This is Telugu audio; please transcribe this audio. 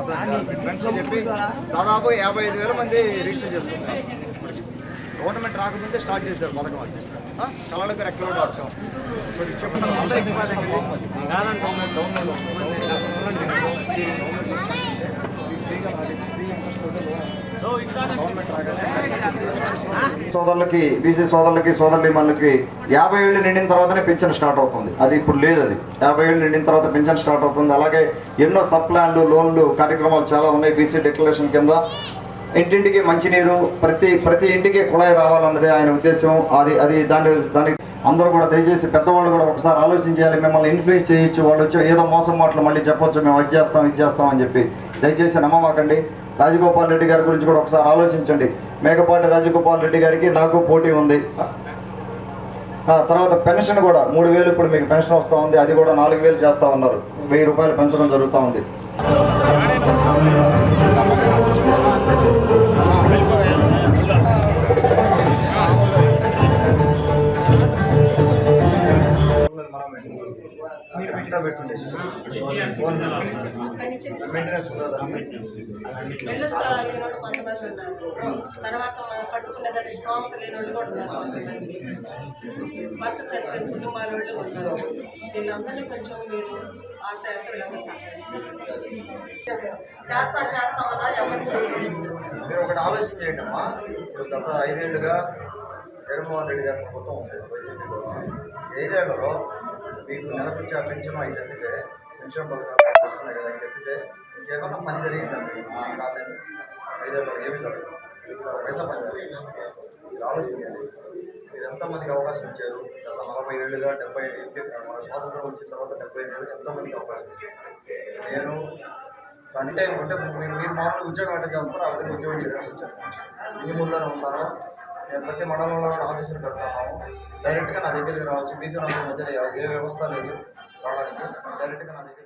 ఫ్రెండ్స్ చెప్పి దాదాపు యాభై ఐదు వేల మంది రిజిస్టర్ చేసుకుంటారు. గవర్నమెంట్ రాకముందే స్టార్ట్ చేశారు పథకం అది. ఆ? కళలకు రెక్కలు డాట్ కామ్. ఇప్పుడు గవర్నమెంట్ డౌన్లోడ్ సోదరులకి బీసీ సోదరులకి సోదరులకి యాభై ఏళ్ళు నిండిన తర్వాతనే పెన్షన్ స్టార్ట్ అవుతుంది. అది ఇప్పుడు లేదు అది. యాభై ఏళ్ళు నిండిన తర్వాత పెన్షన్ స్టార్ట్ అవుతుంది. అలాగే ఎన్నో సబ్ ప్లాన్లు లోన్లు కార్యక్రమాలు చాలా ఉన్నాయి. బీసీ డిక్లరేషన్ కింద ఇంటింటికి మంచినీరు ప్రతి ప్రతి ఇంటికి కుళాయి రావాలన్నదే ఆయన ఉద్దేశం. అది అది దాని దానికి అందరూ కూడా దయచేసి పెద్దవాళ్ళు కూడా ఒకసారి ఆలోచన చేయాలి మిమ్మల్ని ఇన్ఫ్లుయెన్స్ చేయొచ్చు. వాళ్ళు వచ్చి ఏదో మోసం మాటలు మళ్ళీ చెప్పొచ్చు మేము అది చేస్తాం ఇది చేస్తాం అని చెప్పి దయచేసి నమ్మమాకండి. రాజగోపాల్ రెడ్డి గారి గురించి కూడా ఒకసారి ఆలోచించండి. మేకపాటి రాజగోపాల్ రెడ్డి గారికి నాకు పోటీ ఉంది. తర్వాత పెన్షన్ కూడా మూడు వేలు ఇప్పుడు మీకు పెన్షన్ వస్తూ ఉంది. అది కూడా నాలుగు వేలు చేస్తా ఉన్నారు. వెయ్యి రూపాయలు పెంచడం జరుగుతూ ఉంది. వాళ్ళు కొంతమంది ఉన్నారు. తర్వాత కట్టుకునే దానికి స్తోమత లేని వాళ్ళు కూడా భర్త చనిపోయిన కుటుంబాల వాళ్ళు ఉన్నారు. వీళ్ళందరినీ కొంచెం మీరు ఆశ్రయంగా సహకరించండి. చేస్తా చేస్తామన్నా ఎవరు చేయలేదు. మీరు ఒకటి ఆలోచన చేయండి అమ్మా. గత ఐదేళ్ళుగా జగన్మోహన్ రెడ్డి గారి ప్రభుత్వం ఉంది. వైసీపీలో. ఐదేళ్ళలో మీకు నెలకొచ్చే ఆ పెన్షన్ ఐదు తప్పితే పెన్షన్ పథకాలు వస్తున్నాయి కదా అని తప్పితే ఇంకేమన్నా పని జరిగిందండి? ఆ కాలేదు. ఐదేళ్ళలో ఏమి జరగదు పైసా పని జరగదు. మీరు ఆలోచించండి. మీరు ఎంతమందికి అవకాశం ఇచ్చారు? గత నలభై ఏళ్ళుగా డెబ్బై మన స్వాతంత్రం వచ్చిన తర్వాత డెబ్బై ఐదు ఏళ్ళు ఎంతమందికి అవకాశం ఇచ్చారు? నేను అంటే అంటే మీరు మీరు మామూలు ఉద్యోగం అంటే చేస్తారో? ఆ విధంగా ఉద్యోగం చేయాల్సి వచ్చారు. మీ ముందర ఉంటారో నేను ప్రతి మండలంలో కూడా ఆఫీసులు పెడతాను డైరెక్ట్గా నా దగ్గరికి రావచ్చు. మీకు నాకు మధ్యలో ఏ వ్యవస్థ లేదు. రావడానికి. డైరెక్ట్గా నా దగ్గర